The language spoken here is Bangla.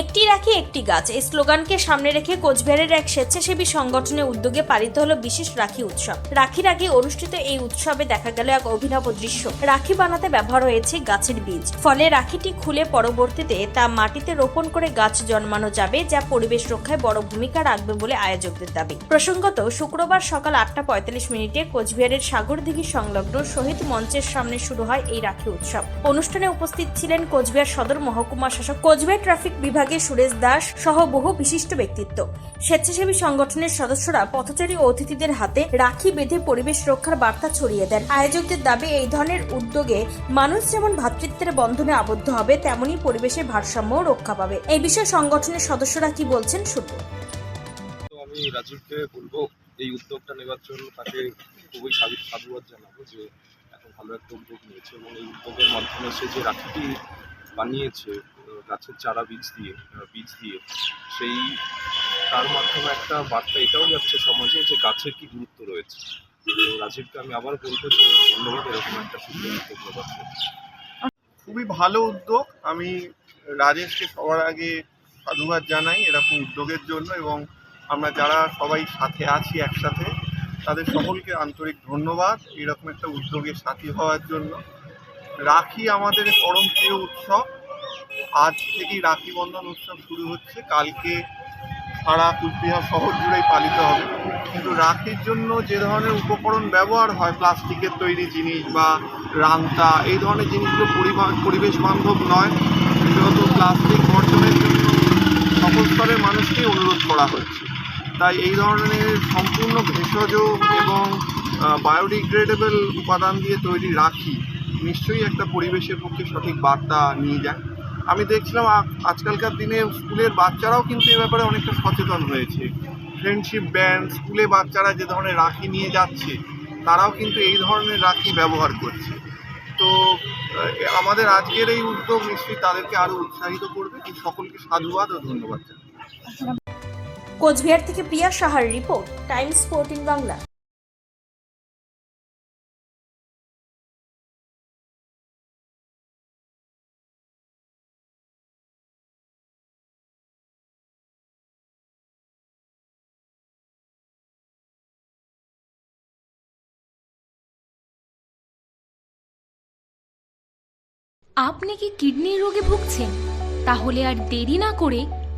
একটি রাখি, একটি গাছ। এই স্লোগানকে সামনে রেখে কোচবিহারের এক স্বেচ্ছাসেবী সংগঠনের উদ্যোগে পালিত হলো বিশেষ রাখি উৎসব। রাখির আগে অনুষ্ঠিত এই উৎসবে দেখা গেল এক অভিনব দৃশ্য। রাখি বানাতে ব্যবহার হয়েছে গাছের বীজ। ফলে রাখিটি খুলে পরবর্তীতে তা মাটিতে রোপণ করে গাছ জন্মানো যাবে, যা পরিবেশ রক্ষায় বড় ভূমিকা রাখবে বলে আয়োজকদের দাবি। প্রসঙ্গত, শুক্রবার সকাল আটটা পঁয়তাল্লিশ মিনিটে কোচবিহারের সাগরদিঘি সংলগ্ন শহীদ মঞ্চের সামনে শুরু হয় এই রাখি উৎসব। অনুষ্ঠানে উপস্থিত ছিলেন কোচবিহার সদর মহকুমা শাসক কোচবিহার ট্রাফিক বিভাগের সুরেশ দাস সহ বহু বিশিষ্ট ব্যক্তিত্ব। স্বেচ্ছাসেবী সংগঠনের সদস্যরা পথচারী অতিথিদের হাতে রাখি বেঁধে পরিবেশ রক্ষার বার্তা ছড়িয়ে দেন। আয়োজকদের দাবি, এই ধরনের উদ্যোগে মানুষ যেমন ভ্রাতৃত্বের বন্ধনে আবদ্ধ হবে, তেমনই পরিবেশের ভারসাম্য রক্ষা পাবে। এই বিষয়ে সংগঠনের সদস্যরা কি বলছেন তো আমি বলব, এই উদ্যোগটা নেওয়ার জন্য তাকে খুবই সাধুবাদ জানাব যে ভালো একটা উদ্যোগ নিয়েছে এবং এই উদ্যোগের মাধ্যমে সে যে রাখিটি বানিয়েছে গাছের চারা বীজ দিয়ে বীজ দিয়ে, সেই, তার মাধ্যমে একটা বার্তা এটাও যাচ্ছে সমাজে যে গাছের কি গুরুত্ব রয়েছে। তো রাজীবকে আমি আবার বলব যে ধন্যবাদ, এরকম একটা সুন্দর উদ্যোগ খুবই ভালো উদ্যোগ। আমি রাজেশকে সবার আগে সাধুবাদ জানাই এরকম উদ্যোগের জন্য এবং আমরা যারা সবাই সাথে আছি একসাথে তাদের সকলকে আন্তরিক ধন্যবাদ। এরকম একটা উদ্যোগের সাথী হওয়ার জন্য। রাখি আমাদের পরম প্রিয় উৎসব। আজ থেকেই রাখি বন্ধন উৎসব শুরু হচ্ছে। কালকে সারা কুচবিহার শহর জুড়েই পালিত হবে। কিন্তু রাখির জন্য যে ধরনের উপকরণ ব্যবহার হয়, প্লাস্টিকের তৈরি জিনিস বা রাংতা এই ধরনের জিনিসগুলো পরিবা- পরিবেশ বান্ধব নয়। যেহেতু প্লাস্টিক বর্জনের জন্য সকল স্তরের মানুষকেই অনুরোধ করা হচ্ছে। তাই এই ধরনের সম্পূর্ণ ভেষজ এবং বায়োডিগ্রেডেবল উপাদান দিয়ে তৈরি রাখি নিশ্চয়ই একটা পরিবেশের পক্ষে সঠিক বার্তা নিয়ে যায়। আমি দেখছিলাম আজকালকার দিনে স্কুলের বাচ্চারাও কিন্তু এ ব্যাপারে অনেকটা সচেতন হয়েছে। ফ্রেন্ডশিপ ব্যান্ড স্কুলে বাচ্চারা যে ধরনের রাখি নিয়ে যাচ্ছে, তারাও কিন্তু এই ধরনের রাখি ব্যবহার করছে। তো আমাদের আজকের এই উদ্যোগ নিশ্চয়ই তাদেরকে আরও উৎসাহিত করবে। সকলকে সাধুবাদ ও ধন্যবাদ কোচবিহার থেকে প্রিয়া সাহার রিপোর্ট, টাইমস ফোরটিন বাংলা। আপনি কি কিডনির রোগে ভুগছেন? তাহলে আর দেরি না করে